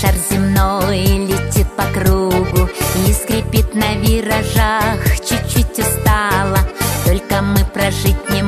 шар земной летит по кругу И скрипит на виражах, чуть-чуть устала. Только мы прожить не можем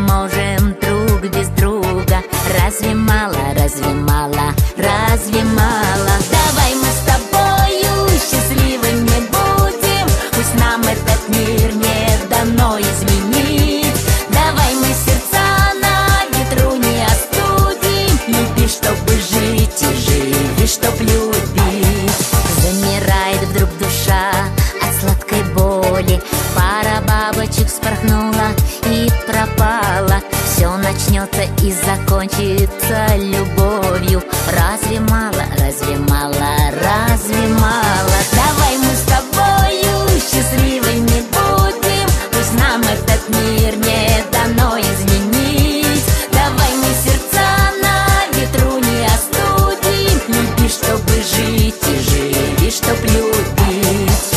вспорхнула и пропала. Все начнется и закончится любовью. Разве мало, разве мало, разве мало? Давай мы с тобою счастливыми будем. Пусть нам этот мир не дано изменить. Давай мы сердца на ветру не остудим. Люби, чтобы жить и живи, чтоб любить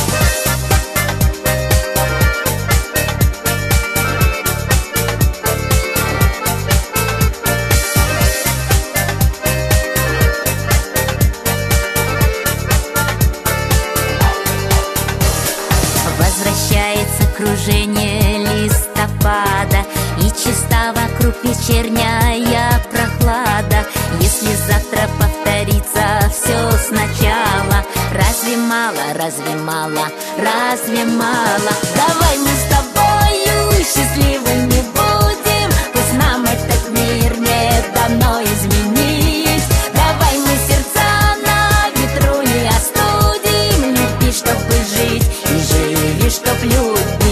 Возвращается кружение листопада И чиста вокруг вечерняя прохлада. Если завтра повторится все сначала Разве мало, разве мало, разве мало? Давай жить И живи, чтоб любить.